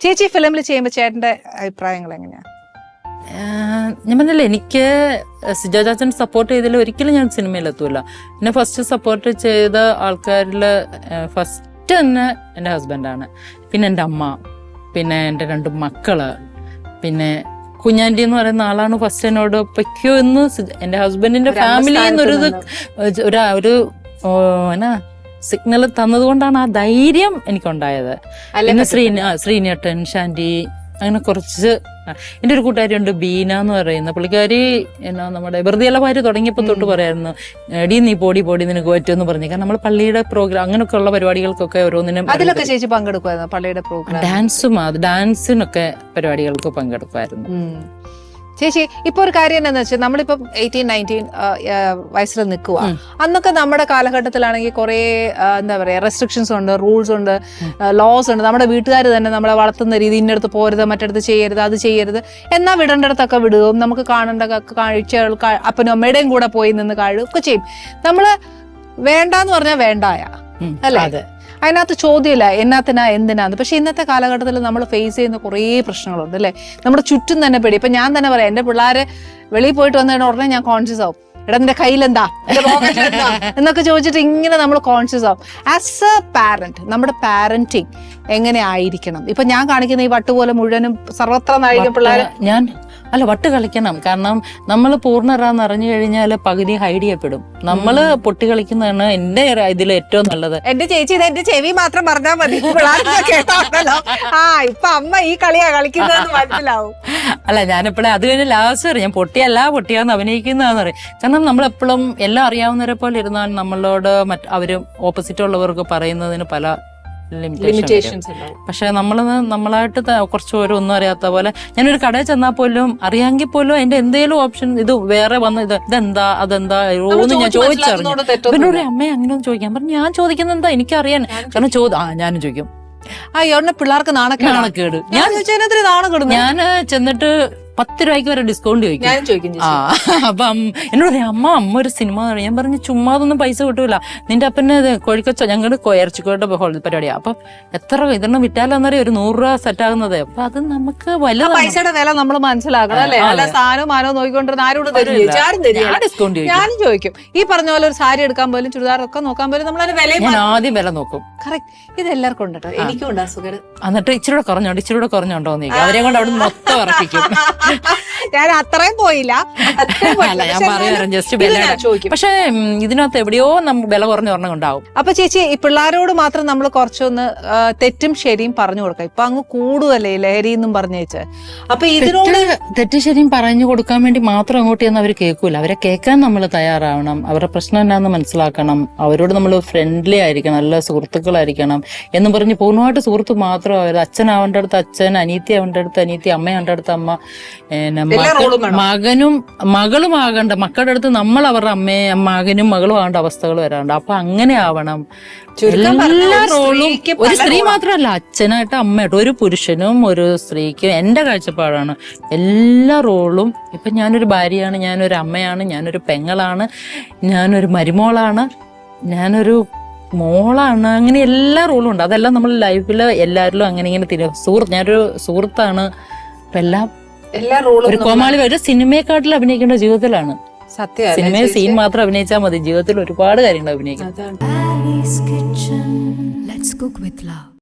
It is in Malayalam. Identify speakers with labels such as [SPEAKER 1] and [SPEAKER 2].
[SPEAKER 1] ചേച്ചി ഫിലിമിൽ ചെയ്യുമ്പോൾ ചേട്ടന്റെ അഭിപ്രായങ്ങൾ എങ്ങനെയാ?
[SPEAKER 2] ആഹ് ഞാൻ പറഞ്ഞില്ല എനിക്ക് സിജോ ചാച്ചൻ സപ്പോർട്ട് ചെയ്തതിൽ ഒരിക്കലും ഞാൻ സിനിമയിൽ എത്തൂല. എന്നെ ഫസ്റ്റ് സപ്പോർട്ട് ചെയ്ത ആൾക്കാരിൽ ഫസ്റ്റ് തന്നെ എന്റെ ഹസ്ബൻഡാണ് പിന്നെ എന്റെ അമ്മ പിന്നെ എന്റെ രണ്ട് മക്കൾ പിന്നെ കുഞ്ഞാന്റെ എന്ന് പറയുന്ന ആളാണ് ഫസ്റ്റ് എന്നോട് പൊയ്ക്കോ എന്ന് എന്റെ ഹസ്ബൻഡിന്റെ ഫാമിലി എന്നൊരു ഒരു ഒരു എന്നാ സിഗ്നൽ തന്നതുകൊണ്ടാണ് ആ ധൈര്യം എനിക്കുണ്ടായത്. പിന്നെ ശ്രീ ശ്രീനേട്ടൻ ശാന്റി അങ്ങനെ കുറച്ച് എന്റെ ഒരു കൂട്ടുകാരിയുണ്ട് ബീന എന്ന് പറയുന്ന പുള്ളിക്കാരി എന്നാ നമ്മുടെ വെറുതെയുള്ള ഭാര്യ തുടങ്ങിയപ്പോൾ തൊട്ട് പറയായിരുന്നു എടി നീ പോടി പോടി നിനക്ക് പറ്റുമെന്ന് പറഞ്ഞു. കാരണം നമ്മൾ പള്ളിയുടെ പ്രോഗ്രാം അങ്ങനെയൊക്കെ ഉള്ള പരിപാടികൾക്കൊക്കെ ഓരോന്നിനും
[SPEAKER 1] അതിലൊക്കെ ചേച്ചി പങ്കെടുക്കുമായിരുന്നു പള്ളിയുടെ പ്രോഗ്രാം
[SPEAKER 2] ഡാൻസും ഡാൻസിനൊക്കെ പരിപാടികൾക്ക് പങ്കെടുക്കുമായിരുന്നു.
[SPEAKER 1] ചേച്ചി ഇപ്പൊ ഒരു കാര്യം എന്താണെന്ന് വെച്ചാൽ നമ്മളിപ്പോ എയ്റ്റീൻ നയന്റീൻ വയസ്സിൽ നിൽക്കുക. അന്നൊക്കെ നമ്മുടെ കാലഘട്ടത്തിലാണെങ്കിൽ കുറെ എന്താ പറയാ റെസ്ട്രിക്ഷൻസ് ഉണ്ട് റൂൾസ് ഉണ്ട് ലോസ് ഉണ്ട്. നമ്മുടെ വീട്ടുകാർ തന്നെ നമ്മളെ വളർത്തുന്ന രീതി ഇന്നടത്ത് പോരുത് മറ്റടുത്ത് ചെയ്യരുത് അത് ചെയ്യരുത് എന്നാ വിടേണ്ടടത്തൊക്കെ വിടുകയും നമുക്ക് കാണേണ്ട കാഴ്ച കാഴ്ചകൾ അപ്പനും അമ്മയുടെയും കൂടെ പോയി നിന്ന് കാണുക ഒക്കെ ചെയ്യും. നമ്മൾ വേണ്ടാന്ന് പറഞ്ഞാൽ വേണ്ടായ അല്ലേ?
[SPEAKER 2] അതെ
[SPEAKER 1] അതിനകത്ത് ചോദ്യമില്ല എന്നാത്തിനാ എന്തിനാന്ന്? പക്ഷെ ഇന്നത്തെ കാലഘട്ടത്തിൽ നമ്മൾ ഫേസ് ചെയ്യുന്ന കുറേ പ്രശ്നങ്ങളുണ്ട് അല്ലേ? നമ്മുടെ ചുറ്റും തന്നെ പേടി. ഇപ്പം ഞാൻ തന്നെ പറയാം എന്റെ പിള്ളേർ വെളിയിൽ പോയിട്ട് വന്നതിന് ഉടനെ ഞാൻ കോൺഷ്യസ് ആവും. എടാ നിന്റെ കയ്യിലെന്താ? എന്നൊക്കെ ചോദിച്ചിട്ട് ഇങ്ങനെ നമ്മൾ കോൺഷ്യസ് ആവും. ആസ് എ പാരന്റ് നമ്മുടെ പാരന്റിങ് എങ്ങനെ ആയിരിക്കണം? ഇപ്പൊ ഞാൻ കാണിക്കുന്ന ഈ വട്ടുപോലെ മുഴുവനും സർവത്ര നാഴിക
[SPEAKER 2] പിള്ളേർ ഞാൻ അല്ല വട്ട് കളിക്കണം. കാരണം നമ്മൾ പൂർണരാന്ന് അറിഞ്ഞു കഴിഞ്ഞാൽ പകുതി ഹൈഡ് ചെയ്യപ്പെടും. നമ്മൾ പൊട്ടി കളിക്കുന്നതാണ് എന്റെ ഇതിൽ ഏറ്റവും നല്ലത്.
[SPEAKER 1] എന്റെ ചേച്ചി ഇത് എന്റെ ചെവി മാത്രം പറഞ്ഞാൽ മതി. കേട്ടാണല്ലോ. ആ ഇപ്പൊ അമ്മ ഈ കളിയാ കളിക്കുന്നത് മനസ്സിലാവും.
[SPEAKER 2] അല്ല ഞാനെപ്പോഴും അത് കഴിഞ്ഞ് ലാസ്റ്റ് പറയും ഞാൻ പൊട്ടിയല്ല പൊട്ടിയാന്ന് അഭിനയിക്കുന്നതെന്ന് പറയും. കാരണം നമ്മളെപ്പോഴും എല്ലാം അറിയാവുന്നവരെ പോലെ ഇരുന്നാൽ നമ്മളോട് മറ്റ് അവർ ഓപ്പോസിറ്റ് ഉള്ളവർക്ക് പറയുന്നതിന് പല
[SPEAKER 1] ലിമിറ്റേഷൻസ്
[SPEAKER 2] പക്ഷെ നമ്മൾ നമ്മളായിട്ട് കുറച്ച് പേര് ഒന്നും അറിയാത്ത പോലെ ഞാനൊരു കടയിൽ ചെന്നാൽ പോലും അറിയാമെങ്കിൽ പോലും അതിന്റെ എന്തെങ്കിലും ഓപ്ഷൻ ഇത് വേറെ വന്ന് ഇത് ഇതെന്താ അതെന്താ ഒന്ന് ഞാൻ ചോദിച്ചറിഞ്ഞു.
[SPEAKER 1] മനസ്സിലാക്കുന്നതുകൊണ്ട് തെറ്റൊന്നുമില്ല.
[SPEAKER 2] പിന്നെ അമ്മയെ അങ്ങനെ ചോദിക്കാൻ പറഞ്ഞു ഞാൻ ചോദിക്കുന്നത് എന്താ? എനിക്കറിയാൻ. കാരണം ചോദ ആ ഞാനും ചോദിക്കും.
[SPEAKER 1] ആ പിള്ളേർക്ക്
[SPEAKER 2] നാണക്കേട്?
[SPEAKER 1] ഞാൻ
[SPEAKER 2] ഞാൻ ചെന്നിട്ട് പത്ത് രൂപയ്ക്ക് വരെ ഡിസ്കൗണ്ട് ചോദിക്കും. ആ അപ്പൊ എന്നോട് പറയാം അമ്മ അമ്മ ഒരു സിനിമ കാണും." ഞാൻ പറഞ്ഞു ചുമ്മാ അതൊന്നും പൈസ കിട്ടൂല. നിന്റെ അപ്പന് കോഴിക്കച്ച ഞങ്ങളുടെ ഇറച്ചിക്കോട്ടെ പരിപാടിയാ. അപ്പൊ എത്ര ഇതെണ്ണം വിറ്റാലെന്നറിയാം ഒരു നൂറ് രൂപ സെറ്റ് ആകുന്നത്. അപ്പൊ അത് നമുക്ക് വലുതാണ്.
[SPEAKER 1] പൈസയുടെ വില നമ്മൾ മനസ്സിലാക്കണം അല്ലേ? അല്ല. സാധനവും മാനോ നോക്കിക്കൊണ്ടിരുന്ന ആരോട്
[SPEAKER 2] ഡിസ്കൗണ്ട്
[SPEAKER 1] ഞാനും ചോദിക്കും. ഈ പറഞ്ഞ പോലെ ഒരു സാരി എടുക്കാൻ പോലും ചുരിദാറൊക്കെ നോക്കാൻ പോലും നമ്മൾ അതിന്
[SPEAKER 2] ഞാൻ ആദ്യം വില നോക്കും.
[SPEAKER 1] കറക്റ്റ് ഇത് എല്ലാവർക്കും ഉണ്ട് കേട്ടോ എനിക്കും ഉണ്ട് അസുഖം.
[SPEAKER 2] എന്നിട്ട് ഇച്ചിരി കൂടെ കുറഞ്ഞോണ്ട് ഇച്ചിരി കൂടെ കുറഞ്ഞോണ്ടോ അവരെ കൊണ്ട് അവിടെ മൊത്തം ഉറപ്പിക്കും.
[SPEAKER 1] ഞാൻ അത്രയും പോയില്ല. അത്രയും
[SPEAKER 2] അല്ല ഞാൻ
[SPEAKER 1] പക്ഷെ
[SPEAKER 2] ഇതിനകത്ത് എവിടെയോ വില കുറഞ്ഞ ഒരെണ്ണം ഉണ്ടാവും.
[SPEAKER 1] അപ്പൊ ചേച്ചി ഈ പിള്ളേരോട് മാത്രം നമ്മൾ കുറച്ചൊന്ന് തെറ്റും ശരിയും പറഞ്ഞു കൊടുക്കാം. ഇപ്പൊ അങ്ങ് കൂടുതലേ ലഹരി എന്നും പറഞ്ഞേച്ച്. അപ്പൊ ഇതിനോട്
[SPEAKER 2] തെറ്റ് തെറ്റ് ശരിയും പറഞ്ഞു കൊടുക്കാൻ വേണ്ടി മാത്രം അങ്ങോട്ട് ചെന്ന് അവർ കേൾക്കൂല. അവരെ കേൾക്കാൻ നമ്മൾ തയ്യാറാവണം. അവരുടെ പ്രശ്നം എന്നാന്ന് മനസ്സിലാക്കണം. അവരോട് നമ്മൾ ഫ്രണ്ട്ലി ആയിരിക്കണം. നല്ല സുഹൃത്തുക്കളായിരിക്കണം എന്ന് പറഞ്ഞ് പൂർണമായിട്ട് സുഹൃത്ത് മാത്രം അവർ അച്ഛനാവേണ്ട അടുത്ത് അച്ഛൻ അനീത്തി ആവേണ്ട അടുത്ത് അനീത്തി അമ്മയാവേണ്ട അടുത്ത് അമ്മ മകനും മകളും ആകണ്ട മക്കളുടെ അടുത്ത് നമ്മൾ അവരുടെ അമ്മയെ മകനും മകളും ആകേണ്ട അവസ്ഥകൾ വരാറുണ്ട്. അപ്പൊ അങ്ങനെ ആവണം. എല്ലാ റോളും ഒരു സ്ത്രീ. മാത്രമല്ല അച്ഛനായിട്ട് അമ്മയായിട്ട് ഒരു പുരുഷനും ഒരു സ്ത്രീക്കും എന്റെ കാഴ്ചപ്പാടാണ് എല്ലാ റോളും ഇപ്പൊ ഞാനൊരു ഭാര്യയാണ് ഞാനൊരു അമ്മയാണ് ഞാനൊരു പെങ്ങളാണ് ഞാനൊരു മരുമോളാണ് ഞാനൊരു മോളാണ് അങ്ങനെ എല്ലാ റോളും ഉണ്ട്. അതെല്ലാം നമ്മൾ ലൈഫിൽ എല്ലാവരിലും അങ്ങനെ ഇങ്ങനെ തിരി സുഹൃത്ത് ഞാനൊരു സുഹൃത്താണ്. അപ്പം എല്ലാം
[SPEAKER 1] എല്ലാ റോളും
[SPEAKER 2] ഒരു കോമാളി ഒരു സിനിമയെക്കാട്ടിൽ അഭിനയിക്കേണ്ട ജീവിതത്തിലാണ്.
[SPEAKER 1] സത്യം
[SPEAKER 2] സിനിമ സീൻ മാത്രം അഭിനയിച്ചാൽ മതി. ജീവിതത്തിൽ ഒരുപാട് കാര്യങ്ങൾ അഭിനയിക്കാം.